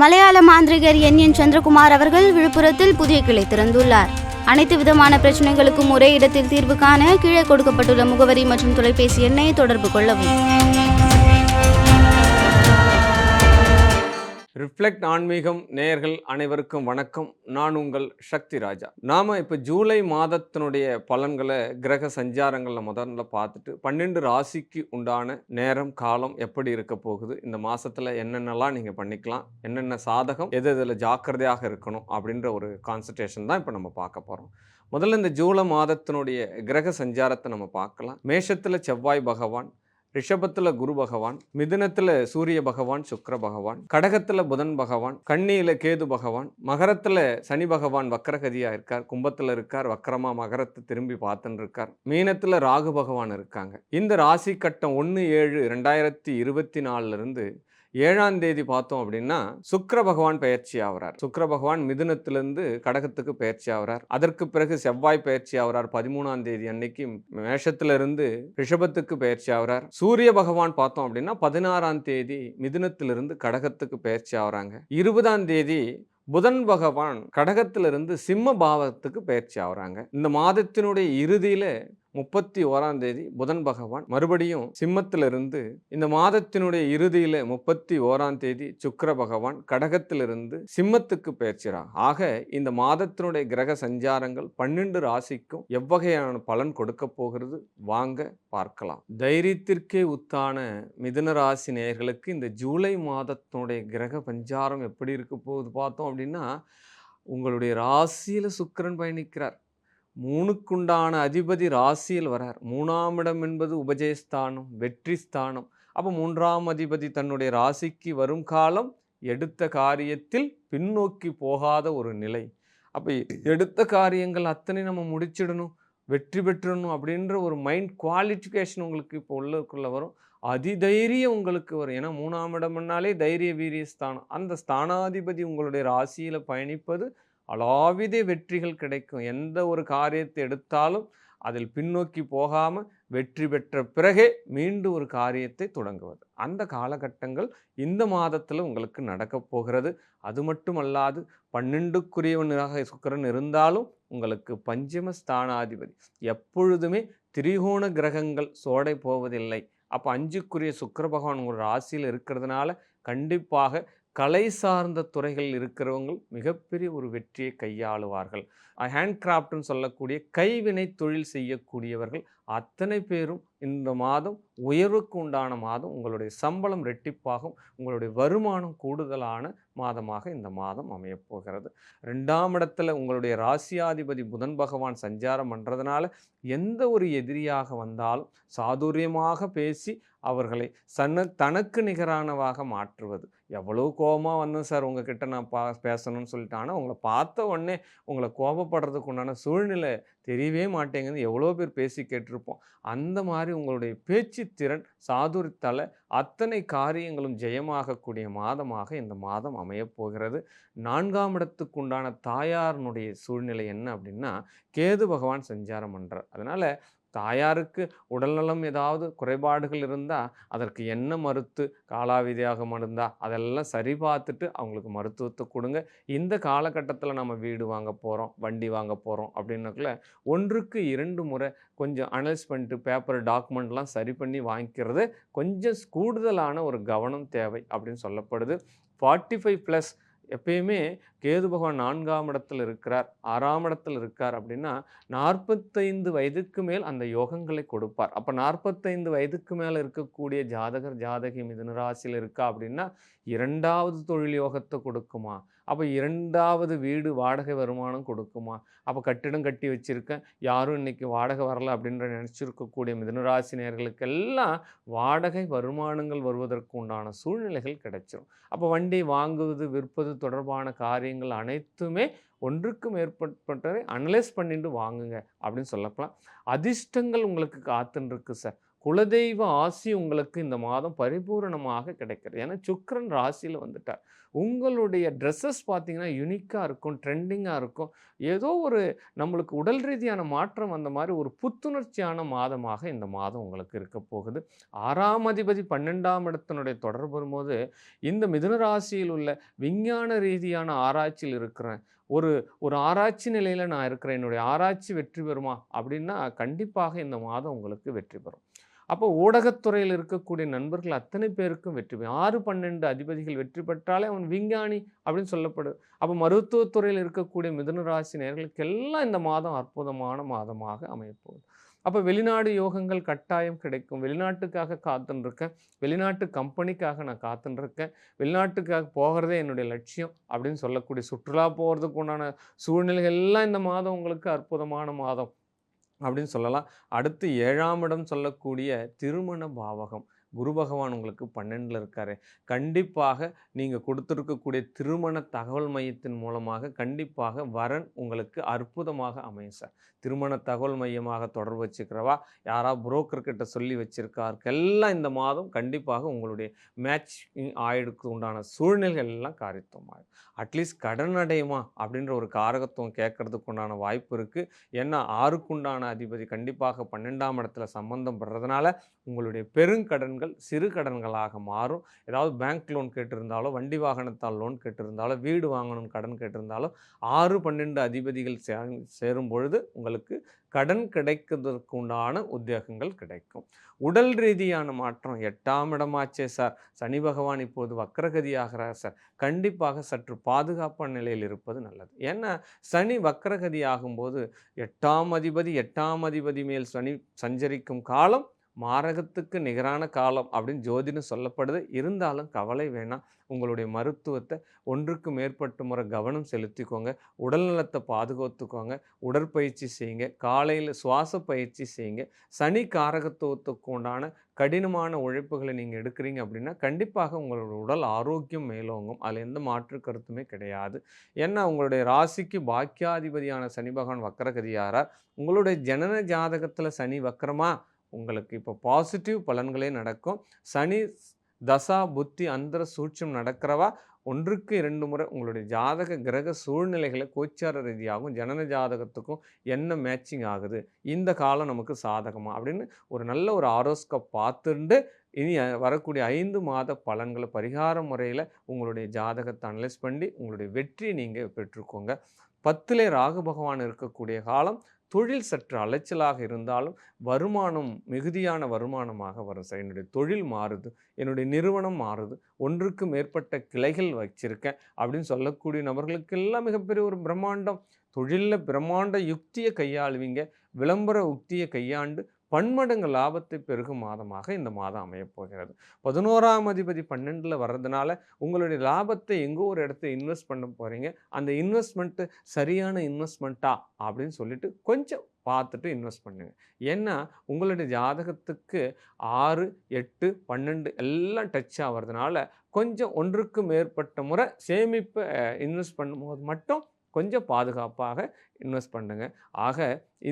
மலையாள மாந்திரிகர் என். என். சந்திரகுமார் அவர்கள் விழுப்புரத்தில் புதிய கிளை திறந்துள்ளார். அனைத்து விதமான பிரச்சனைகளுக்கும் ஒரே இடத்தில் தீர்வு காண கீழே கொடுக்கப்பட்டுள்ள முகவரி மற்றும் தொலைபேசி எண்ணை தொடர்பு கொள்ளவும். ரிஃப்ளெக்ட் ஆன்மீகம் நேயர்கள் அனைவருக்கும் வணக்கம். நான் உங்கள் சக்தி ராஜா. நாம் இப்போ ஜூலை மாதத்தினுடைய பலன்களை கிரக சஞ்சாரங்களில் முதல்ல பார்த்துட்டு பன்னெண்டு ராசிக்கு உண்டான நேரம் காலம் எப்படி இருக்க போகுது? இந்த மாதத்தில் என்னென்னலாம் நீங்கள் பண்ணிக்கலாம்? என்னென்ன சாதகம் எது இதில் ஜாக்கிரதையாக இருக்கணும்? அப்படின்ற ஒரு கான்சன்ட்ரேஷன் தான் இப்போ நம்ம பார்க்க போகிறோம் முதல்ல இந்த ஜூலை மாதத்தினுடைய கிரக சஞ்சாரத்தை நம்ம பார்க்கலாம். மேஷத்தில் செவ்வாய் பகவான் ரிஷபத்தில் குரு பகவான் மிதுனத்தில் சூரிய பகவான் சுக்கர பகவான் கடகத்தில் புதன் பகவான் கண்ணியில் கேது பகவான் மகரத்தில் சனி பகவான் வக்கரகதியாக இருக்கார் கும்பத்தில் இருக்கார் வக்கரமாக மகரத்தை திரும்பி பார்த்துன்னு இருக்கார். மீனத்தில் ராகு பகவான் இருக்காங்க. இந்த ராசி கட்டம் ஒன்று ஏழு ரெண்டாயிரத்தி இருபத்தி நாலுலேருந்து ஏழாம் தேதி பார்த்தோம் அப்படின்னா சுக்கர பகவான் பயிற்சி ஆகிறார் சுக்கர பகவான் மிதுனத்திலிருந்து கடகத்துக்கு பயிற்சி ஆகிறார் அதற்கு பிறகு செவ்வாய் பயிற்சி ஆகிறார் பதிமூணாம் தேதி அன்னைக்கு மேஷத்திலிருந்து ரிஷபத்துக்கு பயிற்சி ஆகிறார் சூரிய பகவான் பார்த்தோம் அப்படின்னா பதினாறாம் தேதி மிதுனத்திலிருந்து கடகத்துக்கு பயிற்சி ஆகிறாங்க இருபதாம் தேதி புதன் பகவான் கடகத்திலிருந்து சிம்ம பாவத்துக்கு பயிற்சி ஆகுறாங்க இந்த மாதத்தினுடைய இறுதியில முப்பத்தி ஓராம் தேதி புதன் பகவான் மறுபடியும் சிம்மத்திலிருந்து இந்த மாதத்தினுடைய இறுதியில முப்பத்தி ஓராம் தேதி பகவான் கடகத்திலிருந்து சிம்மத்துக்கு பெயர்ச்சிறார். ஆக இந்த மாதத்தினுடைய கிரக சஞ்சாரங்கள் பன்னெண்டு ராசிக்கும் எவ்வகையான பலன் கொடுக்க போகிறது? வாங்க பார்க்கலாம். தைரியத்திற்கே உத்தான மிதுன ராசி நேயர்களுக்கு இந்த ஜூலை மாதத்தினுடைய கிரக பஞ்சாரம் எப்படி இருக்க போகுது பார்த்தோம் அப்படின்னா உங்களுடைய ராசியில் சுக்கரன் பயணிக்கிறார். மூணுக்குண்டான அதிபதி ராசியில் வரார். மூணாம் இடம் என்பது உபஜயஸ்தானம் வெற்றி ஸ்தானம் அப்போ மூன்றாம் அதிபதி தன்னுடைய ராசிக்கு வரும் காலம் எடுத்த காரியத்தில் பின்னோக்கி போகாத ஒரு நிலை. அப்போ எடுத்த காரியங்கள் அத்தனை நம்ம முடிச்சிடணும் வெற்றி பெற்றணும் அப்படின்ற ஒரு மைண்ட் குவாலிஃபிகேஷன் உங்களுக்கு இப்போ உள்ளக்குள்ளே வரும். அதிதைரியம் உங்களுக்கு வரும். ஏன்னா மூணாம் இடம்னாலே தைரிய வீரிய ஸ்தானம். அந்த ஸ்தானாதிபதி உங்களுடைய ராசியில் பயணிப்பது அளாவித வெற்றிகள் கிடைக்கும். எந்த ஒரு காரியத்தை எடுத்தாலும் அதில் பின்னோக்கி போகாமல் வெற்றி பெற்ற பிறகே மீண்டும் ஒரு காரியத்தை தொடங்குவது. அந்த காலகட்டங்கள் இந்த மாதத்தில் உங்களுக்கு நடக்கப் போகிறது. அது மட்டுமல்லாது பன்னெண்டுக்குரியவனாக சுக்கரன் இருந்தாலும் உங்களுக்கு பஞ்சம ஸ்தானாதிபதி. எப்பொழுதுமே திரிகோண கிரகங்கள் சோடை போவதில்லை. அப்போ அஞ்சுக்குரிய சுக்கர பகவான் உங்கள் ராசியில் இருக்கிறதுனால கண்டிப்பாக கலை சார்ந்த துறைகள் இருக்கிறவங்க மிகப்பெரிய ஒரு வெற்றியை கையாளுவார்கள். ஹேண்ட் கிராஃப்ட்னு சொல்லக்கூடிய கைவினை தொழில் செய்யக்கூடியவர்கள் அத்தனை பேரும் இந்த மாதம் உயர்வுக்கு உண்டான மாதம் உங்களுடைய சம்பளம் ரெட்டிப்பாகும் உங்களுடைய வருமானம் கூடுதலான மாதமாக இந்த மாதம் அமையப்போகிறது ரெண்டாம் இடத்துல உங்களுடைய ராசியாதிபதி புதன் பகவான் சஞ்சாரம் பண்ணுறதுனால எந்த ஒரு எதிரியாக வந்தாலும் சாதுரியமாக பேசி அவர்களை சன்ன தனக்கு நிகரானவாக மாற்றுவது. எவ்வளோ கோபமாக வந்தேன் சார் உங்ககிட்ட நான் பா பேசணும்னு சொல்லிட்டு. ஆனால் உங்களை பார்த்த உடனே உங்களை கோபப்படுறதுக்கு உண்டான சூழ்நிலை தெரியவே மாட்டேங்குது. எவ்வளோ பேர் பேசி கேட்டிருப்போம். அந்த மாதிரி உங்களுடைய பேச்சு திறன் சாதுரியத்தால் அத்தனை காரியங்களும் ஜெயமாகக்கூடிய மாதமாக இந்த மாதம் அமையப்போகிறது நான்காம் இடத்துக்கு உண்டான தாயாரினுடைய சூழ்நிலை என்ன அப்படின்னா கேது பகவான் சஞ்சாரம் பண்ணுறார் அதனால் தாயாருக்கு உடல்நலம் ஏதாவது குறைபாடுகள் இருந்தால் அதற்கு என்ன மருத்து காலாவிதியாக இருந்தால் அதெல்லாம் சரி பார்த்துட்டு அவங்களுக்கு மருத்துவத்தை கொடுங்க. இந்த காலகட்டத்தில் நம்ம வீடு வாங்க போகிறோம் வண்டி வாங்க போகிறோம் அப்படின்னக்குள்ள ஒன்றுக்கு இரண்டு முறை கொஞ்சம் அனலைஸ் பண்ணிட்டு பேப்பர் டாக்குமெண்ட்லாம் சரி பண்ணி வாங்கிக்கிறது கொஞ்சம் கூடுதலான ஒரு கவனம் தேவை அப்படின்னு சொல்லப்படுது. ஃபார்ட்டி ஃபைவ் ப்ளஸ் எப்பயுமே கேது பகவான் நான்காம் இடத்தில் இருக்கிறார் ஆறாம் இடத்தில் இருக்கார் அப்படின்னா நாற்பத்தைந்து வயதுக்கு மேல் அந்த யோகங்களை கொடுப்பார். அப்போ நாற்பத்தைந்து வயதுக்கு மேலே இருக்கக்கூடிய ஜாதகர் ஜாதகி மிதுன ராசியில் இருக்கா அப்படின்னா இரண்டாவது தொழில் யோகத்தை கொடுக்குமா? அப்போ இரண்டாவது வீடு வாடகை வருமானம் கொடுக்குமா? அப்போ கட்டிடம் கட்டி வச்சுருக்கேன் யாரும் இன்றைக்கி வாடகை வரலை அப்படின்ற நினச்சிருக்கக்கூடிய மிதனராசி நேர்களுக்கெல்லாம் வாடகை வருமானங்கள் வருவதற்கு உண்டான சூழ்நிலைகள் கிடைச்சிடும் அப்போ வண்டி வாங்குவது விற்பது தொடர்பான காரியம் காரியங்கள் அனைத்துமே ஒன்றுக்கு மேற்பட்டதை அனலைஸ் பண்ணிட்டு வாங்குங்க அப்படின்னு சொல்லப்பலாம். அதிர்ஷ்டங்கள் உங்களுக்கு காத்துன்னு இருக்கு சார் குலதெய்வ ஆசி உங்களுக்கு இந்த மாதம் பரிபூரணமாக கிடைக்கிறது. ஏன்னா சுக்கரன் ராசியில் வந்துட்டார். உங்களுடைய ட்ரெஸ்ஸஸ் பார்த்தீங்கன்னா யுனிக்காக இருக்கும் ட்ரெண்டிங்காக இருக்கும். ஏதோ ஒரு நம்மளுக்கு உடல் ரீதியான மாற்றம் வந்த மாதிரி ஒரு புத்துணர்ச்சியான மாதமாக இந்த மாதம் உங்களுக்கு இருக்க போகுது. ஆறாம் அதிபதி பன்னெண்டாம் இடத்தினுடைய தொடர்பு வரும்போது இந்த மிதுன ராசியில் உள்ள விஞ்ஞான ரீதியான ஆராய்ச்சியில் இருக்கிறேன். ஒரு ஒரு ஆராய்ச்சி நிலையில் நான் இருக்கிறேன். என்னுடைய ஆராய்ச்சி வெற்றி பெறுமா? அப்படின்னா கண்டிப்பாக இந்த மாதம் உங்களுக்கு வெற்றி பெறும். அப்போ ஊடகத்துறையில் இருக்கக்கூடிய நண்பர்கள் அத்தனை பேருக்கும் வெற்றி பெறும் ஆறு பன்னெண்டு அதிபதிகள் வெற்றி பெற்றாலே அவன் விஞ்ஞானி அப்படின்னு சொல்லப்படுது அப்போ மருத்துவத்துறையில் இருக்கக்கூடிய மிதுன ராசி நேர்களுக்கெல்லாம் இந்த மாதம் அற்புதமான மாதமாக அமையப்போகுது. அப்போ வெளிநாடு யோகங்கள் கட்டாயம் கிடைக்கும். வெளிநாட்டுக்காக காத்துருக்கேன் வெளிநாட்டு கம்பெனிக்காக நான் காத்துன்னு இருக்கேன் வெளிநாட்டுக்காக போகிறதே என்னுடைய லட்சியம் அப்படின்னு சொல்லக்கூடிய சுற்றுலா போகிறதுக்கு உண்டான சூழ்நிலைகள் எல்லாம் இந்த மாதம் உங்களுக்கு அற்புதமான மாதம். அப்படின்னு சொல்லலாம். அடுத்து ஏழாம் இடம் சொல்லக்கூடிய திருமண பாவகம். குரு பகவான் உங்களுக்கு பன்னெண்டில் இருக்காரு. கண்டிப்பாக நீங்கள் கொடுத்துருக்கக்கூடிய திருமண தகவல் மையத்தின் மூலமாக கண்டிப்பாக வரன் உங்களுக்கு அற்புதமாக அமையும் சார். திருமண தகவல் மையமாக தொடர்பு வச்சுக்கிறவா யாரா புரோக்கர்கிட்ட சொல்லி வச்சுருக்காருக்கெல்லாம் இந்த மாதம் கண்டிப்பாக உங்களுடைய மேட்ச் ஆயிடுக்கு உண்டான சூழ்நிலைகள் எல்லாம் காரித்தமாகும் அட்லீஸ்ட் கடன் அடையுமா அப்படின்ற ஒரு காரகத்துவம் கேட்கறதுக்கு உண்டான வாய்ப்பு இருக்குது ஏன்னா ஆறுக்குண்டான அதிபதி கண்டிப்பாக பன்னெண்டாம் இடத்துல சம்பந்தம் படுறதுனால உங்களுடைய பெருங்கடன் கடன்கள் சிறு கடன்களாக மாறும். ஏதாவது பேங்க் லோன் கேட்டிருந்தாலோ வண்டி வாகனத்தால் லோன் கேட்டிருந்தாலோ வீடு வாங்கணும் கடன் கேட்டிருந்தாலோ ஆறு பன்னெண்டு அதிபதிகள் சே சேரும் பொழுது உங்களுக்கு கடன் கிடைக்கிறதுக்கு உண்டான உத்தியோகங்கள் கிடைக்கும். உடல் ரீதியான மாற்றம் எட்டாம் இடமாச்சே சார். சனி பகவான் இப்போது வக்கரகதி ஆகிறார் சார். கண்டிப்பாக சற்று பாதுகாப்பான நிலையில் இருப்பது நல்லது. ஏன்னா சனி வக்கரகதி ஆகும்போது எட்டாம் அதிபதி எட்டாம் அதிபதி மேல் சனி சஞ்சரிக்கும் காலம் மாரகத்துக்கு நிகரான காலம் அப்படின்னு ஜோதிடம் சொல்லப்படுது. இருந்தாலும் கவலை வேணாம். உங்களுடைய மருத்துவத்தை ஒன்றுக்கு மேற்பட்ட முறை கவனம் செலுத்திக்கோங்க. உடல்நலத்தை பாதுகாத்துக்கோங்க. உடற்பயிற்சி செய்யுங்க. காலையில் சுவாச பயிற்சி செய்யுங்க. சனி காரகத்துவத்துக்கு உண்டான கடினமான உழைப்புகளை நீங்கள் எடுக்கிறீங்க அப்படின்னா கண்டிப்பாக உங்களோட உடல் ஆரோக்கியம் மேலோங்கும். அதில் எந்த மாற்று கருத்துமே கிடையாது. ஏன்னா உங்களுடைய ராசிக்கு பாக்கியாதிபதியான சனி பகவான் வக்கரகதியாரார். உங்களுடைய ஜனன ஜாதகத்தில் சனி வக்கரமா? உங்களுக்கு இப்போ பாசிட்டிவ் பலன்களே நடக்கும். சனி தசா புத்தி அந்தர சூட்சம் நடக்கிறவா? ஒன்றுக்கு இரண்டு முறை உங்களுடைய ஜாதக கிரக சூழ்நிலைகளை கோச்சார ரீதியாகவும் ஜனன ஜாதகத்துக்கும் என்ன மேட்சிங் ஆகுது? இந்த காலம் நமக்கு சாதகமாக அப்படின்னு ஒரு நல்ல ஒரு ஆரோஸ்கோப் பார்த்துட்டு இனி வரக்கூடிய ஐந்து மாத பலன்களை பரிகார முறையில் உங்களுடைய ஜாதகத்தை அனலைஸ் பண்ணி உங்களுடைய வெற்றியை நீங்கள் பெற்றுக்கோங்க. பத்திலே ராகு பகவான் இருக்கக்கூடிய காலம் தொழில் சற்று அலைச்சலாக இருந்தாலும் வருமானம் மிகுதியான வருமானமாக வரும் சார் என்னுடைய தொழில் மாறுது என்னுடைய நிறுவனம் மாறுது ஒன்றுக்கு மேற்பட்ட கிளைகள் வச்சிருக்கேன் அப்படின்னு சொல்லக்கூடிய நபர்களுக்கெல்லாம் மிகப்பெரிய ஒரு பிரம்மாண்டம். தொழிலில் பிரம்மாண்ட யுக்தியை கையாளுவீங்க விளம்பர உக்தியை கையாண்டு பன்மடங்கு லாபத்தை பெருகும் மாதமாக இந்த மாதம் அமையப் போகிறது. பதினோராம் அதிபதி பன்னெண்டில் வர்றதுனால உங்களுடைய லாபத்தை எங்கோ ஒரு இடத்துல இன்வெஸ்ட் பண்ண போகிறீங்க அந்த இன்வெஸ்ட்மெண்ட்டு சரியான இன்வெஸ்ட்மெண்ட்டா அப்படின்னு சொல்லிட்டு கொஞ்சம் பார்த்துட்டு இன்வெஸ்ட் பண்ணுங்க. ஏன்னா உங்களுடைய ஜாதகத்துக்கு ஆறு எட்டு பன்னெண்டு எல்லாம் டச் ஆகிறதுனால கொஞ்சம் ஒன்றுக்கு மேற்பட்ட முறை சேமிப்பை இன்வெஸ்ட் பண்ணும்போது மட்டும் கொஞ்சம் பாதுகாப்பாக இன்வெஸ்ட் பண்ணுங்க. ஆக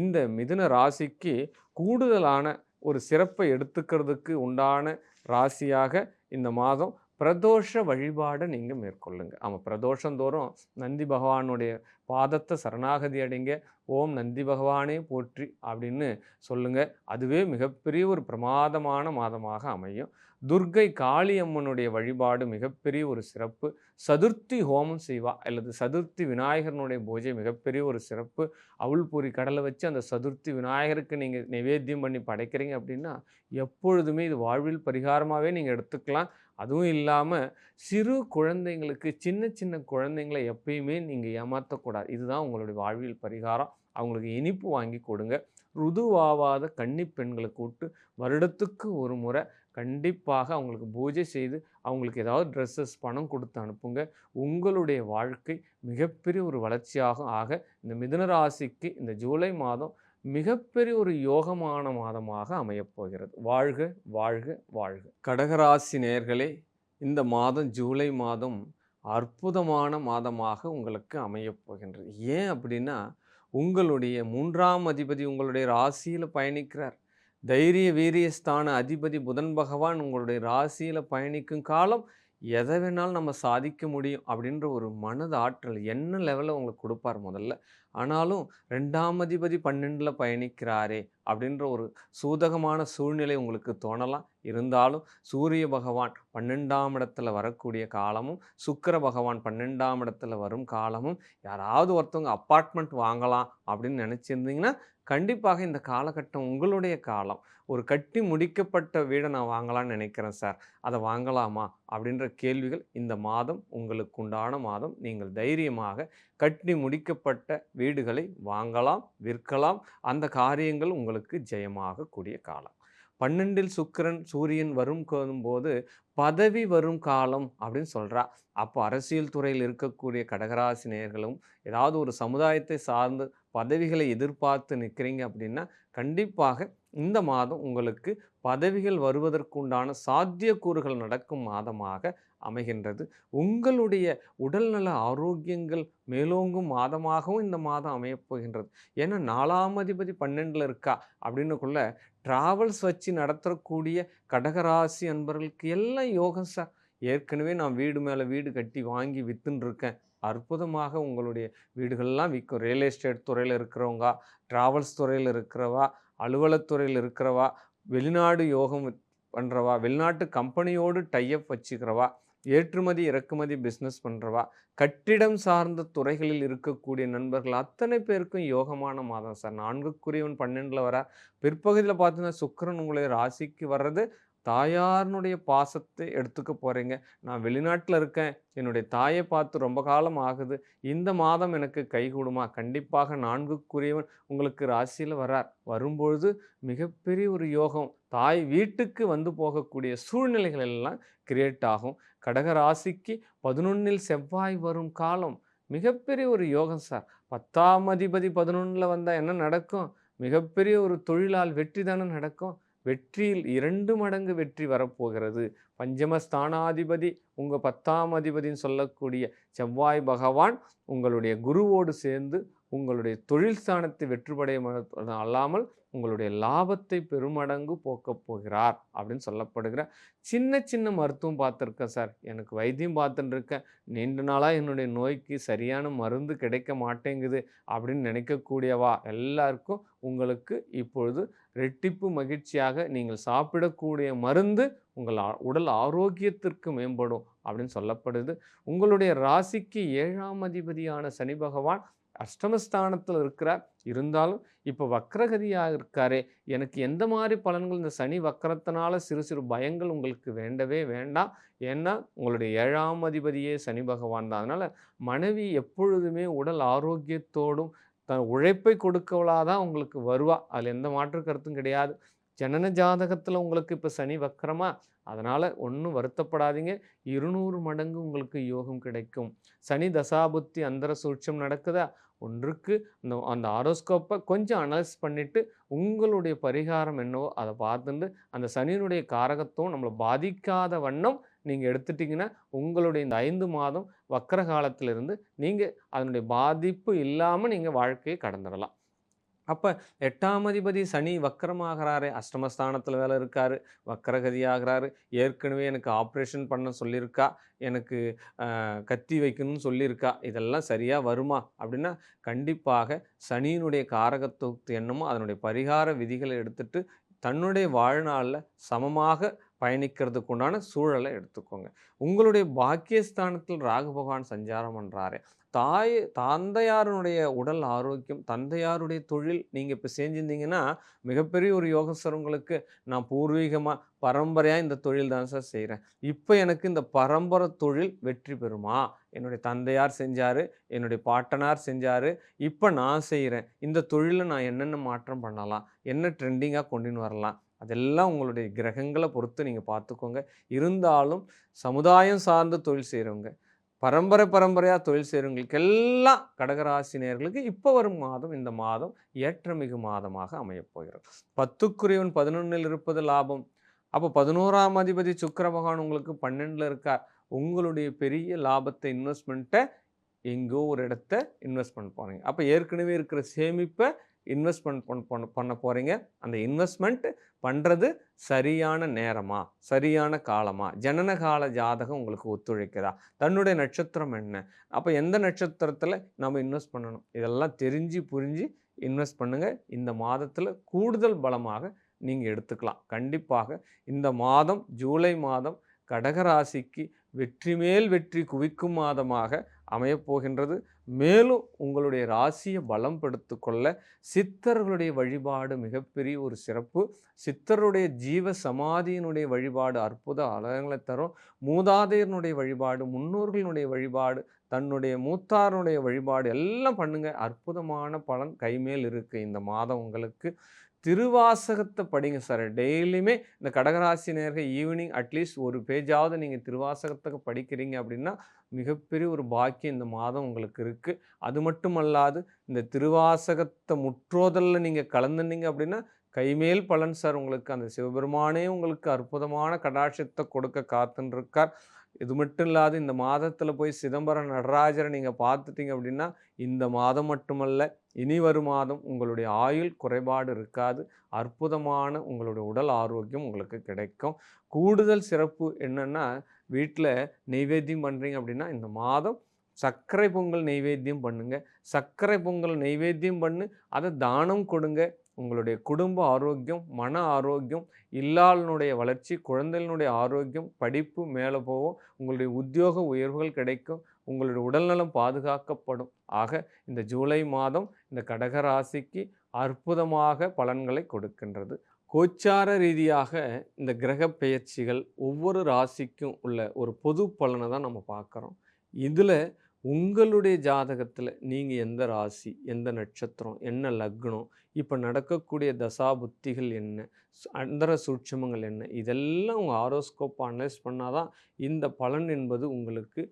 இந்த மிதுன ராசிக்கு கூடுதலான ஒரு சிறப்பை எடுத்துக்கிறதுக்கு உண்டான ராசியாக இந்த மாதம் பிரதோஷ வழிபாடை நீங்கள் மேற்கொள்ளுங்க. ஆமாம் பிரதோஷந்தோறும் நந்தி பகவானுடைய பாதத்தை சரணாகதி அடைங்க. ஓம் நந்தி பகவானே போற்றி அப்படின்னு சொல்லுங்க. அதுவே மிகப்பெரிய ஒரு பிரமாதமான மாதமாக அமையும். துர்க்கை காளியம்மனுடைய வழிபாடு மிகப்பெரிய ஒரு சிறப்பு. சதுர்த்தி ஹோமம் செய்வா அல்லது சதுர்த்தி விநாயகரனுடைய பூஜை மிகப்பெரிய ஒரு சிறப்பு. அவுள் பூரி கடலை வச்சு அந்த சதுர்த்தி விநாயகருக்கு நீங்கள் நைவேத்தியம் பண்ணி படைக்கிறீங்க அப்படின்னா எப்பொழுதுமே இது வாழ்வில் பரிகாரமாகவே நீங்கள் எடுத்துக்கலாம். அதுவும் இல்லாமல் சிறு குழந்தைங்களுக்கு சின்ன சின்ன குழந்தைங்களை எப்பயுமே நீங்கள் ஏமாற்றக்கூடாது இதுதான் உங்களுடைய வாழ்வியல் பரிகாரம். அவங்களுக்கு இனிப்பு வாங்கி கொடுங்க. ருதுவாவாத கன்னி பெண்களை கூப்பிட்டு வருடத்துக்கு ஒரு முறை கண்டிப்பாக அவங்களுக்கு பூஜை செய்து அவங்களுக்கு ஏதாவது ட்ரெஸ்ஸஸ் பணம் கொடுத்து அனுப்புங்க. உங்களுடைய வாழ்க்கை மிகப்பெரிய ஒரு வளர்ச்சியாகும் ஆக இந்த மிதுன ராசிக்கு இந்த ஜூலை மாதம் மிகப்பெரிய ஒரு யோகமான மாதமாக அமையப்போகிறது. வாழ்க வாழ்க வாழ்க. கடகராசி நேர்களே இந்த மாதம் ஜூலை மாதம் அற்புதமான மாதமாக உங்களுக்கு அமையப்போகின்றது. ஏன் அப்படின்னா உங்களுடைய மூன்றாம் அதிபதி உங்களுடைய ராசியில் பயணிக்கிறார். தைரிய வீரியஸ்தான அதிபதி புதன் பகவான் உங்களுடைய ராசியில் பயணிக்கும் காலம் எதை வேணாலும் நம்ம சாதிக்க முடியும் அப்படின்ற ஒரு மனது ஆற்றல் என்ன லெவலில் உங்களுக்கு கொடுப்பார் முதல்ல? ஆனாலும் ரெண்டாம் அதிபதி பன்னெண்டில் பயணிக்கிறாரே அப்படின்ற ஒரு சூதகமான சூழ்நிலை உங்களுக்கு தோணலாம். இருந்தாலும் சூரிய பகவான் பன்னெண்டாம் இடத்துல வரக்கூடிய காலமும் சுக்கிர பகவான் பன்னெண்டாம் இடத்துல வரும் காலமும் யாராவது ஒருத்தவங்க அப்பார்ட்மெண்ட் வாங்கலாம் அப்படின்னு நினச்சிருந்தீங்கன்னா கண்டிப்பாக இந்த காலகட்டம் உங்களுடைய காலம். ஒரு கட்டி முடிக்கப்பட்ட வீடை நான் வாங்கலாம்னு நினைக்கிறேன் சார். அதை வாங்கலாமா? அப்படின்ற கேள்விகள் இந்த மாதம் உங்களுக்கு உண்டான மாதம். நீங்கள் தைரியமாக கட்டி முடிக்கப்பட்ட வீடுகளை வாங்கலாம் விற்கலாம். அந்த காரியங்கள் உங்களுக்கு ஜெயமாக கூடிய காலம். பன்னெண்டில் சுக்கிரன் சூரியன் வரும் போது பதவி வரும் காலம் அப்படின்னு சொல்கிறா அப்போ அரசியல் துறையில் இருக்கக்கூடிய கடகராசி நேயர்களும் ஏதாவது ஒரு சமுதாயத்தை சார்ந்து பதவிகளை எதிர்பார்த்து நிற்கிறீங்க அப்படின்னா கண்டிப்பாக இந்த மாதம் உங்களுக்கு பதவிகள் வருவதற்குண்டான சாத்தியக்கூறுகள் நடக்கும் மாதமாக அமைகின்றது. உங்களுடைய உடல்நல ஆரோக்கியங்கள் மேலோங்கும் மாதமாகவும் இந்த மாதம் அமையப்போகின்றது. ஏன்னா நாலாம் அதிபதி பன்னெண்டில் இருக்கா? அப்படின்னுக்குள்ள ட்ராவல்ஸ் வச்சு நடத்தக்கூடிய கடகராசி அன்பர்களுக்கு எல்லாம் யோகம் சார் ஏற்கனவே நான் வீடு மேலே வீடு கட்டி வாங்கி விற்றுன்ருக்கேன் இருக்கேன் அற்புதமாக உங்களுடைய வீடுகள்லாம் விற்கும் ரியல் எஸ்டேட் துறையில் இருக்கிறவங்க ட்ராவல்ஸ் துறையில் இருக்கிறவா அலுவலத்துறையில் இருக்கிறவா வெளிநாடு யோகம் பண்ணுறவா வெளிநாட்டு கம்பெனியோடு டைப் வச்சுக்கிறவா ஏற்றுமதி இறக்குமதி பிஸ்னஸ் பண்ணுறவா கட்டிடம் சார்ந்த துறைகளில் இருக்கக்கூடிய நண்பர்கள் அத்தனை பேருக்கும் யோகமான மாதம் சார். நான்குக்குரியவன் பன்னெண்டில் வர பிற்பகுதியில் பார்த்தீங்கன்னா சுக்கரன் உங்களுடைய ராசிக்கு வர்றது தாயாரினுடைய பாசத்தை எடுத்துக்க போகிறீங்க நான் வெளிநாட்டில் இருக்கேன். என்னுடைய தாயை பார்த்து ரொம்ப காலம் ஆகுது. இந்த மாதம் எனக்கு கைகூடுமா கண்டிப்பாக நான்குக்குரியவன் உங்களுக்கு ராசியில் வரார். வரும்பொழுது மிகப்பெரிய ஒரு யோகம். தாய் வீட்டுக்கு வந்து போகக்கூடிய சூழ்நிலைகள் எல்லாம் கிரியேட் ஆகும். கடக ராசிக்கு பதினொன்னில் செவ்வாய் வரும் காலம். மிகப்பெரிய ஒரு யோகம் சார் பத்தாம் அதிபதி பதினொன்றில் வந்தால் என்ன நடக்கும்? மிகப்பெரிய ஒரு தொழிலால் வெற்றி தானே நடக்கும்? வெற்றியில் இரண்டு மடங்கு வெற்றி வரப்போகிறது. பஞ்சமஸ்தானாதிபதி உங்கள் பத்தாம் அதிபதின்னு சொல்லக்கூடிய செவ்வாய் பகவான் உங்களுடைய குருவோடு சேர்ந்து உங்களுடைய தொழில் ஸ்தானத்தை வெற்றுபடைய அல்லாமல் உங்களுடைய லாபத்தை பெருமடங்கு போக்கப் போகிறார் அப்படின்னு சொல்லப்படுகிற சின்ன சின்ன மருத்துவம் பார்த்துருக்கேன் சார். எனக்கு வைத்தியம் பார்த்துட்டுருக்கேன் நீண்ட நாளாக என்னுடைய நோய்க்கு சரியான மருந்து கிடைக்க மாட்டேங்குது அப்படின்னு நினைக்கக்கூடியவா? எல்லாருக்கும் உங்களுக்கு இப்பொழுது ரெட்டிப்பு மகிழ்ச்சியாக நீங்கள் சாப்பிடக்கூடிய மருந்து உங்கள் உடல் ஆரோக்கியத்திற்கு மேம்படும் அப்படின்னு சொல்லப்படுது. உங்களுடைய ராசிக்கு ஏழாம் அதிபதியான சனி பகவான் அஷ்டமஸ்தானத்தில் இருக்கிறார். இருந்தாலும் இப்போ வக்ரகதியாக இருக்காரே எனக்கு எந்த மாதிரி பலன்கள்? இந்த சனி வக்கரத்தினால சிறு சிறு பயங்கள் உங்களுக்கு வேண்டவே வேண்டாம். ஏன்னா உங்களுடைய ஏழாம் அதிபதியே சனி பகவான் தான். அதனால் மனைவி எப்பொழுதுமே உடல் ஆரோக்கியத்தோடும் தன் உழைப்பை கொடுக்கவளாதான் உங்களுக்கு வருவா. அதில் எந்த மாற்று கருத்தும் கிடையாது. ஜனன ஜாதகத்தில் உங்களுக்கு இப்போ சனி வக்கரமா அதனால் ஒன்றும் வருத்தப்படாதீங்க. இருநூறு மடங்கு உங்களுக்கு யோகம் கிடைக்கும். சனி தசாபுத்தி அந்தர சூட்சம் நடக்குதா? ஒன்றுக்கு அந்த அந்த ஆரோஸ்கோப்பை கொஞ்சம் அனலைஸ் பண்ணிவிட்டு உங்களுடைய பரிகாரம் என்னவோ அதை பார்த்துட்டு அந்த சனியினுடைய காரகத்துவம் நம்மளை பாதிக்காத வண்ணம் நீங்கள் எடுத்துட்டிங்கன்னா உங்களுடைய இந்த ஐந்து மாதம் வக்கர காலத்திலிருந்து நீங்கள் அதனுடைய பாதிப்பு இல்லாமல் நீங்கள் வாழ்க்கையை கடந்துடலாம் அப்போ எட்டாம் அதிபதி சனி வக்கரமாகிறாரு அஷ்டமஸ்தானத்தில் வேலை இருக்காரு வக்கரகதி ஆகிறாரு ஏற்கனவே எனக்கு ஆப்ரேஷன் பண்ண சொல்லியிருக்கா எனக்கு கத்தி வைக்கணும்னு சொல்லியிருக்கா இதெல்லாம் சரியாக வருமா? அப்படின்னா கண்டிப்பாக சனியினுடைய காரகத்துவத்து என்னமோ அதனுடைய பரிகார விதிகளை எடுத்துட்டு தன்னுடைய வாழ்நாளில் சமமாக பயணிக்கிறதுக்கு உண்டான சூழலை எடுத்துக்கோங்க. உங்களுடைய பாக்கியஸ்தானத்தில் ராகு பகவான் சஞ்சாரம் பண்ணுறாரு தாய் தந்தையாருடைய உடல் ஆரோக்கியம் தந்தையாருடைய தொழில் நீங்கள் இப்போ செஞ்சிருந்தீங்கன்னா மிகப்பெரிய ஒரு யோகஸ்தர் உங்களுக்கு நான் பூர்வீகமாக பரம்பரையாக இந்த தொழில் தான் சார் செய்கிறேன் இப்போ எனக்கு இந்த பரம்பரை தொழில் வெற்றி பெறுமா? என்னுடைய தந்தையார் செஞ்சார் என்னுடைய பாட்டனார் செஞ்சார் இப்போ நான் செய்கிறேன் இந்த தொழிலை நான் என்னென்ன மாற்றம் பண்ணலாம்? என்ன ட்ரெண்டிங்காக கொண்டுன்னு வரலாம்? அதெல்லாம் உங்களுடைய கிரகங்களை பொறுத்து நீங்கள் பார்த்துக்கோங்க. இருந்தாலும் சமுதாயம் சார்ந்த தொழில் செய்கிறவங்க பரம்பரை பரம்பரையாக தொழில் செய்கிறவங்களுக்கு எல்லாம் கடகராசினியர்களுக்கு இப்போ வரும் மாதம் இந்த மாதம் ஏற்றமிகு மாதமாக அமையப்போகிறோம் பத்துக்குரியவன் பதினொன்றில் இருப்பது லாபம். அப்போ பதினோராம் அதிபதி சுக்கர பகவான் உங்களுக்கு பன்னெண்டில் இருக்கார். உங்களுடைய பெரிய லாபத்தை இன்வெஸ்ட்மெண்ட்டை எங்கோ ஒரு இடத்த இன்வெஸ்ட் பண்ண போகிறீங்க அப்போ ஏற்கனவே இருக்கிற சேமிப்பை இன்வெஸ்ட்மெண்ட் பண்ண பண்ண போகிறீங்க அந்த இன்வெஸ்ட்மெண்ட் பண்ணுறது சரியான நேரமா? சரியான காலமா? ஜனன கால ஜாதகம் உங்களுக்கு ஒத்துழைக்குதா? தன்னுடைய நட்சத்திரம் என்ன? அப்போ எந்த நட்சத்திரத்தில் நம்ம இன்வெஸ்ட் பண்ணணும்? இதெல்லாம் தெரிஞ்சு புரிஞ்சு இன்வெஸ்ட் பண்ணுங்கள் இந்த மாதத்தில் கூடுதல் பலமாக நீங்கள் எடுத்துக்கலாம். கண்டிப்பாக இந்த மாதம் ஜூலை மாதம் கடகராசிக்கு வெற்றி மேல் வெற்றி குவிக்கும் மாதமாக அமையப்போகின்றது. மேலும் உங்களுடைய ராசியை பலப்படுத்து கொள்ள சித்தர்களுடைய வழிபாடு மிகப்பெரிய ஒரு சிறப்பு. சித்தருடைய ஜீவ சமாதியினுடைய வழிபாடு அற்புத அலகங்களை தரும். மூதாதையனுடைய வழிபாடு முன்னோர்களினுடைய வழிபாடு தன்னுடைய மூத்தாரனுடைய வழிபாடு எல்லாம் பண்ணுங்கள் அற்புதமான பலன் கைமேல் இருக்குது இந்த மாதம் உங்களுக்கு. திருவாசகத்தை படிங்க சார். டெய்லியுமே இந்த கடகராசி நேர்கள் ஈவினிங் அட்லீஸ்ட் ஒரு பேஜாவது நீங்கள் திருவாசகத்துக்கு படிக்கிறீங்க அப்படின்னா மிகப்பெரிய ஒரு பாக்கியம் இந்த மாதம் உங்களுக்கு இருக்குது அது மட்டுமல்லாது இந்த திருவாசகத்தை முற்றோதலில் நீங்கள் கலந்துனீங்க அப்படின்னா கைமேல் பலன் சார் உங்களுக்கு. அந்த சிவபெருமானே உங்களுக்கு அற்புதமான கடாட்சத்தை கொடுக்க காத்துன்னு இருக்கார் இது மட்டும் இல்லாது இந்த மாதத்தில் போய் சிதம்பரம் நடராஜரை நீங்கள் பார்த்துட்டீங்க அப்படின்னா இந்த மாதம் மட்டுமல்ல இனி வரும் மாதம் உங்களுடைய ஆயுள் குறைபாடு இருக்காது. அற்புதமான உங்களுடைய உடல் ஆரோக்கியம் உங்களுக்கு கிடைக்கும். கூடுதல் சிறப்பு என்னென்னா வீட்டில் நெய்வேத்தியம் பண்ணுறீங்க அப்படின்னா இந்த மாதம் சர்க்கரை பொங்கல் நெய்வேத்தியம் பண்ணுங்கள் சர்க்கரை பொங்கல் நெய்வேத்தியம் பண்ணு அதை தானம் கொடுங்க. உங்களுடைய குடும்ப ஆரோக்கியம் மன ஆரோக்கியம் இல்லாளனுடைய வளர்ச்சி குழந்தைகளுடைய ஆரோக்கியம் படிப்பு மேலே போகும் உங்களுடைய உத்தியோக உயர்வுகள் கிடைக்கும் உங்களுடைய உடல்நலம் பாதுகாக்கப்படும். ஆக இந்த ஜூலை மாதம் இந்த கடக ராசிக்கு அற்புதமாக பலன்களை கொடுக்கின்றது. கோச்சார ரீதியாக இந்த கிரக பெயர்ச்சிகள் ஒவ்வொரு ராசிக்கும் உள்ள ஒரு பொது பலனை தான் நம்ம பார்க்குறோம். இதில் உங்களுடைய ஜாதகத்தில் நீங்கள் எந்த ராசி எந்த நட்சத்திரம் என்ன லக்னம் இப்போ நடக்கக்கூடிய தசா புத்திகள் என்ன அந்தர சூட்சமங்கள் என்ன இதெல்லாம் உங்கள் ஆரோஸ்கோப் அனலைஸ் பண்ணால் தான் இந்த பலன் என்பது உங்களுக்கு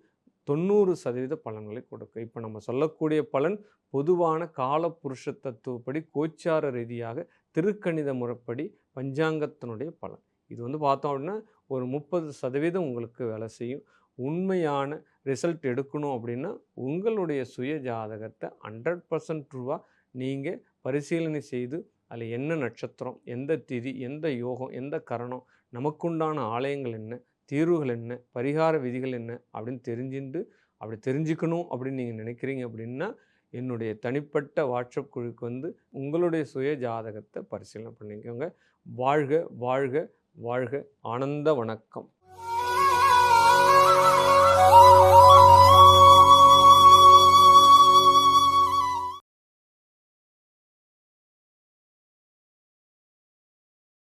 தொண்ணூறு சதவீத பலன்களை கொடுக்கும். இப்போ நம்ம சொல்லக்கூடிய பலன் பொதுவான கால புருஷ தத்துவப்படி கோச்சார ரீதியாக திருக்கணித முறைப்படி பஞ்சாங்கத்தினுடைய பலன். இது வந்து பார்த்தோம் அப்படின்னா ஒரு முப்பது சதவீதம் உங்களுக்கு வேலை செய்யும். உண்மையான ரிசல்ட் எடுக்கணும் அப்படின்னா உங்களுடைய சுய ஜாதகத்தை ஹண்ட்ரட் பர்சன்ட் ரூபா நீங்கள் பரிசீலனை செய்து அதில் என்ன நட்சத்திரம் எந்த திதி எந்த யோகம் எந்த கரணம் நமக்குண்டான ஆலயங்கள் என்ன தீர்வுகள் என்ன பரிகார விதிகள் என்ன அப்படின்னு தெரிஞ்சுட்டு அப்படி தெரிஞ்சுக்கணும் அப்படின்னு நீங்கள் நினைக்கிறீங்க அப்படின்னா என்னுடைய தனிப்பட்ட வாட்ஸ்அப் குழுக்கு வந்து உங்களுடைய சுய ஜாதகத்தை பரிசீலனை பண்ணிக்கோங்க. வாழ்க வாழ்க வாழ்க. ஆனந்த வணக்கம்.